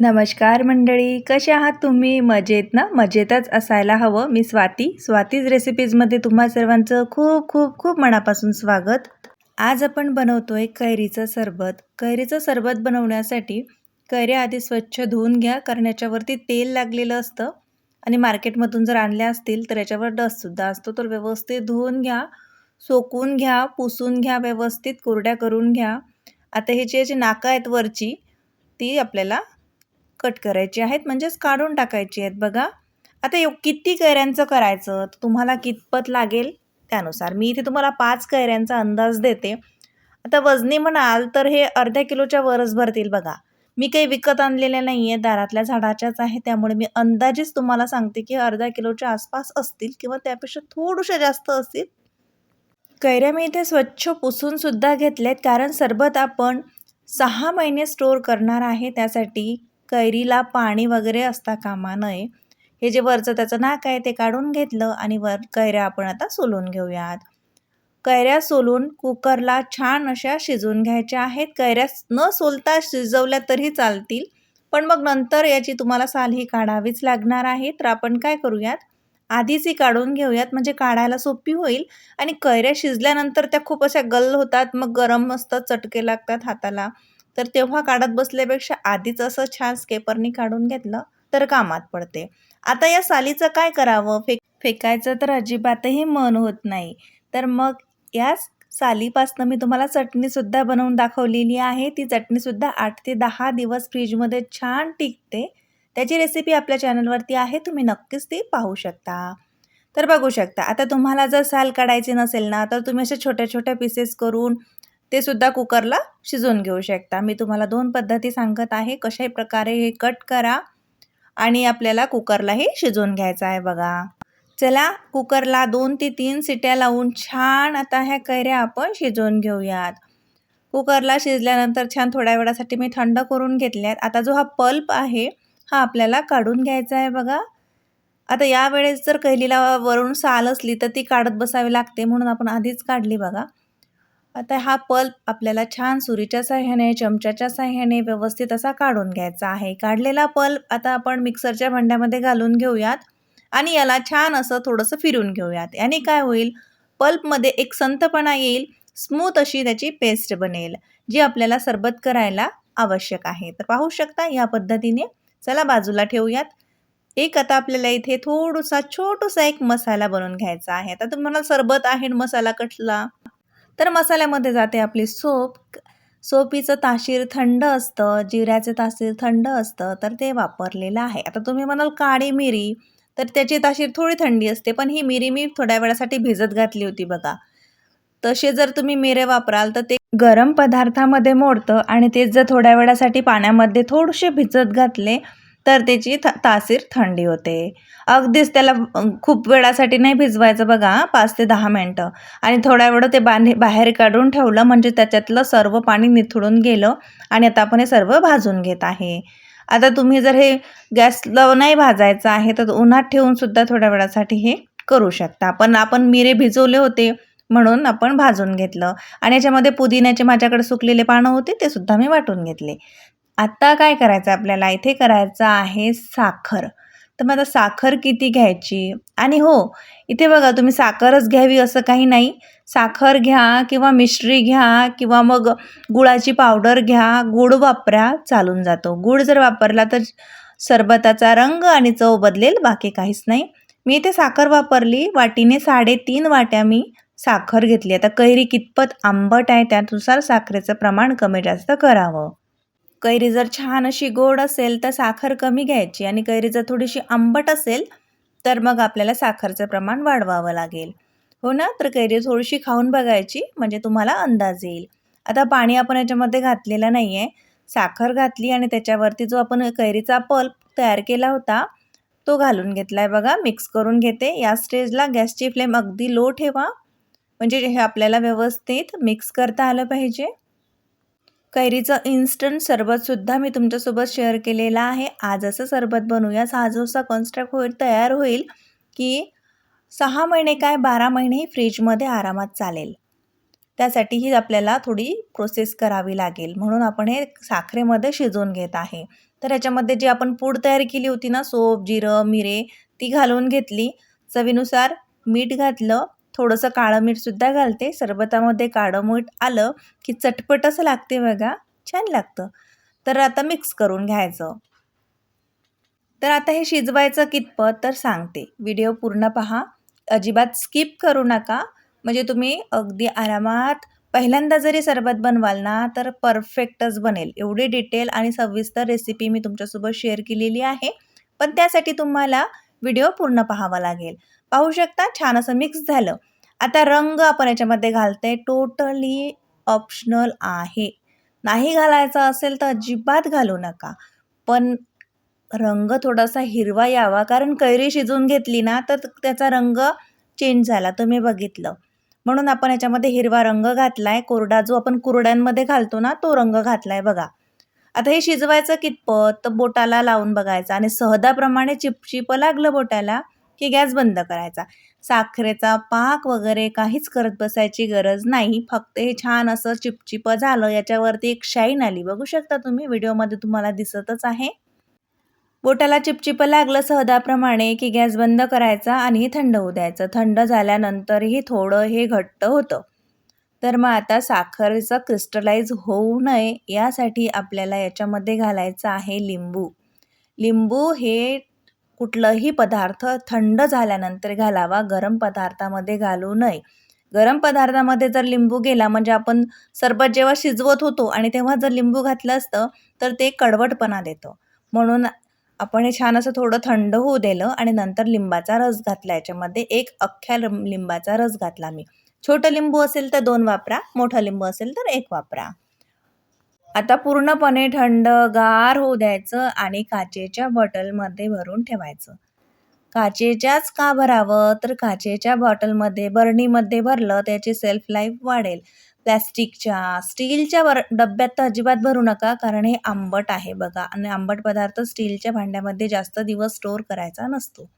नमस्कार मंडळी कसे आहात तुम्ही? मजेत ना? मजेतच असायला हवं. मी स्वाती. स्वातीज रेसिपीजमध्ये तुम्हा सर्वांचं खूप खूप खूप मनापासून स्वागत. आज आपण बनवतोय कैरीचं सरबत. कैरीचं सरबत बनवण्यासाठी कैऱ्या आधी स्वच्छ धुवून घ्या कारण याच्यावरती तेल लागलेलं असतं. आणि मार्केटमधून जर आणल्या असतील तर याच्यावर डस्टसुद्धा असतो. तर व्यवस्थित धुवून घ्या सोकून घ्या पुसून घ्या व्यवस्थित कोरड्या करून घ्या. आता ह्याची याची नाकं आहेत वरची ती आपल्याला कट करायची आहेत म्हणजेच काढून टाकायची आहेत. बघा आता यो किती कैऱ्यांचं करायचं? तर तुम्हाला कितपत लागेल? त्यानुसार. मी इथे तुम्हाला पाच कैऱ्यांचा अंदाज देते. आता वजनी म्हणाल तर हे अर्ध्या किलोच्या वरच भरतील बघा. मी काही विकत आणलेल्या नाही आहे दारातल्या झाडाच्याच आहे. त्यामुळे मी अंदाजेच तुम्हाला सांगते की अर्ध्या किलोच्या आसपास असतील किंवा त्यापेक्षा थोडंशा जास्त असतील. कैऱ्या मी इथे स्वच्छ पुसूनसुद्धा घेतल्या आहेत कारण सरबत आपण सहा महिने स्टोअर करणार आहे त्यासाठी कैरीला पाणी वगैरे असता कामा नये. हे जे वरचं त्याचं नाक आहे ते काढून घेतलं आणि वर कैऱ्या आपण आता सोलून घेऊयात. कैऱ्या सोलून कुकरला छान अशा शिजवून घ्यायच्या आहेत. कैऱ्या न सोलता शिजवल्या तरी चालतील. पण मग नंतर याची तुम्हाला साल ही काढावीच लागणार आहे. तर आपण काय करूयात? आधीच ही काढून घेऊयात. म्हणजे काढायला सोपी होईल. आणि कैऱ्या शिजल्यानंतर त्या खूप अशा गल्ल होतात. मग गरम असतात चटके लागतात हाताला. तर तेव्हा काढत बसल्यापेक्षा आधीच असं छान स्केपरनी काढून घेतलं तर कामात पडते. आता या सालीचं काय करावं? फेक फेकायचं तर अजिबातही मन होत नाही. तर मग याच सालीपासनं मी तुम्हाला चटणीसुद्धा बनवून दाखवलेली आहे. ती चटणीसुद्धा आठ ते दहा दिवस फ्रीजमध्ये छान टिकते. त्याची रेसिपी आपल्या चॅनलवरती आहे. तुम्ही नक्कीच ती पाहू शकता. तर बघू शकता. आता तुम्हाला जर साल काढायची नसेल ना तर तुम्ही असे छोट्या छोट्या पीसेस करून ते सुद्धा कुकरला शिजवून घेऊ शकता. मी तुम्हाला दोन पद्धती सांगत आहे. कशाही प्रकारे हे कट करा आणि आपल्याला कुकरला हे शिजवून घ्यायचं आहे बघा. चला कुकरला दोन ते तीन सिट्या लावून छान आता ह्या कैऱ्या आपण शिजवून घेऊयात. कुकरला शिजल्यानंतर छान थोड्या वेळासाठी मी थंड करून घेतल्यात. आता जो हा पल्प आहे हा आपल्याला काढून घ्यायचा आहे बघा. आता यावेळेस जर कैलीला वरून साल असली तर ती काढत बसावी लागते म्हणून आपण आधीच काढली बघा. आता हा पल्प आपल्याला छान सुरीच्या साह्याने चमच्याच्या साह्याने व्यवस्थित असा काढून घ्यायचा आहे. काढलेला पल्प आता आपण मिक्सरच्या भांड्यामध्ये घालून घेऊयात आणि याला छान असं थोडंसं फिरून घेऊयात. याने काय होईल? पल्पमध्ये एक संतपणा येईल स्मूथ अशी त्याची पेस्ट बनेल जी आपल्याला सरबत करायला आवश्यक आहे. तर पाहू शकता या पद्धतीने. चला बाजूला ठेवूयात. एक आता आपल्याला इथे थोडासा छोटूसा एक मसाला बनवून घ्यायचा आहे. आता तुम्हाला सरबत आहे मसाला कटला तर मसाल्यामध्ये जाते आपली सोप. सोपीचं ताशीर थंड असतं जिऱ्याचं ताशीर थंड असतं तर ते वापरलेलं आहे. आता तुम्ही म्हणाल काळी मिरी तर त्याची ताशीर थोडी थंडी असते पण ही मिरी मी थोड्या वेळासाठी भिजत घातली होती बघा. तसे जर तुम्ही मिरे वापराल तर ते गरम पदार्थामध्ये मोडतं आणि तेच जर थोड्या वेळासाठी पाण्यामध्ये थोडेसे भिजत घातले तर त्याची थ तासीर थंडी होते. अगदीच त्याला खूप वेळासाठी नाही भिजवायचं बघा पाच ते दहा मिनटं. आणि थोड्या वेळ ते बांधे बाहेर काढून ठेवलं म्हणजे त्याच्यातलं सर्व पाणी निथळून गेलं आणि आता आपण हे सर्व भाजून घेत आहे. आता तुम्ही जर हे गॅसला नाही भाजायचं आहे तर उन्हात ठेवूनसुद्धा थोड्या वेळासाठी हे करू शकता. पण आपण मिरे भिजवले होते म्हणून आपण भाजून घेतलं. आणि याच्यामध्ये पुदिन्याचे माझ्याकडे सुकलेले पानं होते ते सुद्धा मी वाटून घेतले. आत्ता काय करायचं आपल्याला? इथे करायचं आहे साखर. तर मग आता साखर किती घ्यायची? आणि हो इथे बघा तुम्ही साखरच घ्यावी असं काही नाही. साखर घ्या किंवा मिश्री घ्या किंवा मग गुळाची पावडर घ्या गूळ वापरा चालून जातो. गूळ जर वापरला तर सरबताचा रंग आणि चव बदलेल बाकी काहीच नाही. मी इथे साखर वापरली वाटीने साडेतीन वाट्या मी साखर घेतली. आता कैरी कितपत आंबट आहे त्यानुसार साखरेचं प्रमाण कमी जास्त करावं. कैरी जर छान अशी गोड असेल तर साखर कमी घ्यायची आणि कैरी जर थोडीशी आंबट असेल तर मग आपल्याला साखरचं प्रमाण वाढवावं लागेल. हो ना? तर कैरी थोडीशी खाऊन बघायची म्हणजे तुम्हाला अंदाज येईल. आता पाणी आपण याच्यामध्ये घातलेलं नाही आहे साखर घातली आणि त्याच्यावरती जो आपण कैरीचा पल्प तयार केला होता तो घालून घेतला आहे बघा. मिक्स करून घेते. या स्टेजला गॅसची फ्लेम अगदी लो ठेवा. म्हणजे हे आपल्याला व्यवस्थित मिक्स करता आलं पाहिजे. कैरीचं इन्स्टंट सरबतसुद्धा मी तुमच्यासोबत शेअर केलेलं आहे. आज असं सरबत बनवूया. हा जो कॉन्स्ट्रक्ट होईल तयार होईल की सहा महिने काय बारा महिनेही फ्रीजमध्ये आरामात चालेल. त्यासाठीही आपल्याला थोडी प्रोसेस करावी लागेल. म्हणून आपण हे साखरेमध्ये शिजवून घेत आहे. तर ह्याच्यामध्ये जी आपण पूड तयार केली होती ना सोप जिरं मिरे ती घालून घेतली. चवीनुसार मीठ घातलं. थोडंसं काळं मीठसुद्धा घालते. सरबतामध्ये काळं मीठ आलं की चटपटच लागते बघा छान लागतं. तर आता मिक्स करून घ्यायचं. तर आता हे शिजवायचं कितपत तर सांगते. व्हिडिओ पूर्ण पहा. अजिबात स्किप करू नका. म्हणजे तुम्ही अगदी आरामात पहिल्यांदा जरी सरबत बनवाल ना तर परफेक्टच बनेल. एवढी डिटेल आणि सविस्तर रेसिपी मी तुमच्यासोबत शेअर केलेली आहे. पण त्यासाठी तुम्हाला व्हिडिओ पूर्ण पाहावा लागेल. पाहू शकता छान असं मिक्स झालं. आता रंग आपण याच्यामध्ये घालते. टोटली ऑप्शनल आहे. नाही घालायचा असेल तर अजिबात घालू नका. पण रंग थोडासा हिरवा यावा कारण कैरी शिजवून घेतली ना तर त्याचा रंग चेंज झाला. तुम्ही बघितलं. म्हणून आपण याच्यामध्ये हिरवा रंग घातला आहे कोरडा जो आपण कुरड्यांमध्ये घालतो ना तो रंग घातला आहे बघा. आता हे शिजवायचं कितपत? तर बोटाला लावून बघायचं आणि सहदाप्रमाणे चिपचिप लागलं बोटाला की गॅस बंद करायचा. साखरेचा पाक वगैरे काहीच करत बसायची गरज नाही. फक्त हे छान असं चिपचिप झालं. याच्यावरती एक शाईन आली. बघू शकता तुम्ही? व्हिडिओमध्ये तुम्हाला दिसतच आहे. बोटाला चिपचिप लागलं सहदाप्रमाणे की गॅस बंद करायचा आणि थंड होऊ द्यायचं. थंड झाल्यानंतरही थोडं हे घट्ट होतं. तर मग आता साखरेचं क्रिस्टलाइज होऊ नये यासाठी आपल्याला याच्यामध्ये घालायचं आहे लिंबू. लिंबू हे कुठलंही पदार्थ थंड झाल्यानंतर घालावा गरम पदार्थामध्ये घालू नये. गरम पदार्थामध्ये जर लिंबू गेला म्हणजे आपण सरबत जेव्हा शिजवत होतो आणि तेव्हा जर लिंबू घातलं असतं तर ते कडवटपणा देतं. म्हणून आपण हे छान असं थोडं थंड होऊ दिलं आणि नंतर लिंबाचा रस घातला. याच्यामध्ये एक अख्ख्या लिंबाचा रस घातला मी. छोटं लिंबू असेल तर दोन वापरा मोठं लिंबू असेल तर एक वापरा. आता पूर्णपणे थंड गार होऊ द्यायचं आणि काचेच्या बॉटलमध्ये भरून ठेवायचं. काचेच्याच का भरावं? तर काचेच्या बॉटलमध्ये बरणीमध्ये भरलं त्याची सेल्फ लाईफ वाढेल. प्लॅस्टिकच्या स्टीलच्या वर डब्यात तर अजिबात भरू नका कारण हे आंबट आहे बघा. आणि आंबट पदार्थ स्टीलच्या भांड्यामध्ये जास्त दिवस स्टोअर करायचा नसतो.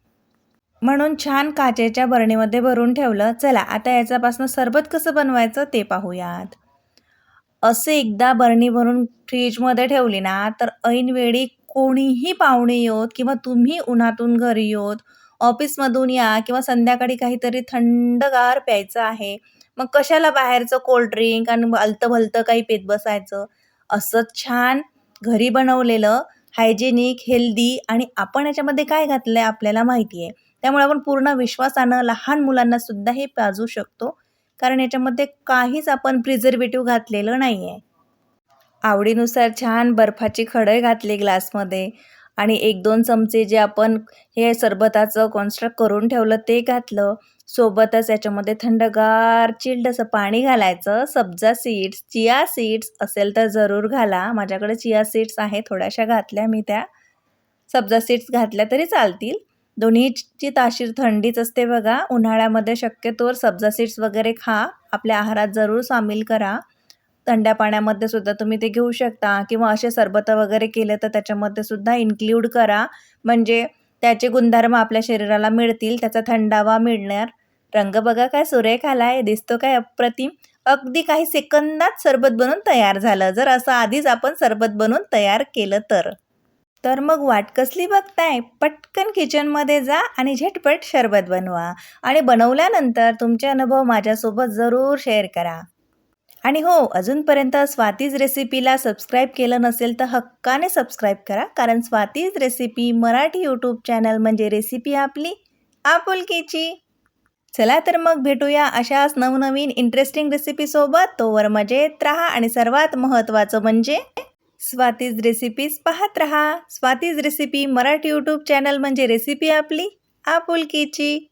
म्हणून छान काचेच्या बरणीमध्ये भरून ठेवलं. चला आता याच्यापासून सरबत कसं बनवायचं ते पाहूयात. असे एकदा बरणी भरून फ्रीजमध्ये ठेवली ना तर ऐनवेळी कोणीही पाहुणे येत किंवा तुम्ही उन्हातून घरी येत ऑफिसमधून या किंवा संध्याकाळी काहीतरी थंडगार प्यायचं आहे मग कशाला बाहेरचं कोल्ड्रिंक आणि अलतं भलतं काही पेत बसायचं? असंच छान घरी बनवलेलं हायजेनिक हेल्दी आणि आपण याच्यामध्ये काय घातलं आहे आपल्याला माहिती आहे त्यामुळे आपण पूर्ण विश्वासानं लहान मुलांनासुद्धा हे पाजू शकतो. कारण याच्यामध्ये काहीच आपण प्रिझर्वेटिव्ह घातलेलं नाही आहे आवडीनुसार छान बर्फाची खडे घातली ग्लासमध्ये आणि एक दोन चमचे जे आपण हे सरबताचं कॉन्स्ट्रक्ट करून ठेवलं ते घातलं. सोबतच याच्यामध्ये थंडगार चिल्ड असं पाणी घालायचं. सब्जा सीड्स चिया सीड्स असेल तर जरूर घाला. माझ्याकडे चिया सीड्स आहे थोड्याशा घातल्या मी त्या. सब्जा सीड्स घातल्या तरी चालतील. दोन्हीची ताशीर थंडीच असते बघा. उन्हाळ्यामध्ये शक्यतोवर सब्जा सीड्स वगैरे खा. आपल्या आहारात जरूर सामील करा. थंड्या पाण्यामध्ये सुद्धा तुम्ही ते घेऊ शकता किंवा असे सरबतं वगैरे केले तर त्याच्यामध्ये सुद्धा इन्क्ल्यूड करा. म्हणजे त्याचे गुणधर्म आपल्या शरीराला मिळतील त्याचा थंडावा मिळणार. रंग बघा काय सुरेख आलाय दिसतो काय अप्रतिम. अगदी काही सेकंदात सरबत बनवून तयार झालं. जर असं आधीच आपण सरबत बनवून तयार केलं तर. तर मग वाट कसली बघताय? पटकन किचनमध्ये जा आणि झटपट शरबत बनवा आणि बनवल्यानंतर तुमचे अनुभव माझ्यासोबत जरूर शेअर करा. आणि हो अजूनपर्यंत स्वातीज रेसिपीला सबस्क्राईब केलं नसेल तर हक्काने सबस्क्राईब करा कारण Swati's recipe Marathi YouTube channel म्हणजे रेसिपी आपली आपुलकीची. चला तर मग भेटूया अशाच नवनवीन इंटरेस्टिंग रेसिपीसोबत तोवर मजेत राहा आणि सर्वात महत्त्वाचं म्हणजे स्वातीज रेसिपीज पाहत रहा. Swati's recipe Marathi YouTube channel म्हणजे रेसिपी आपली. आपुलकीची.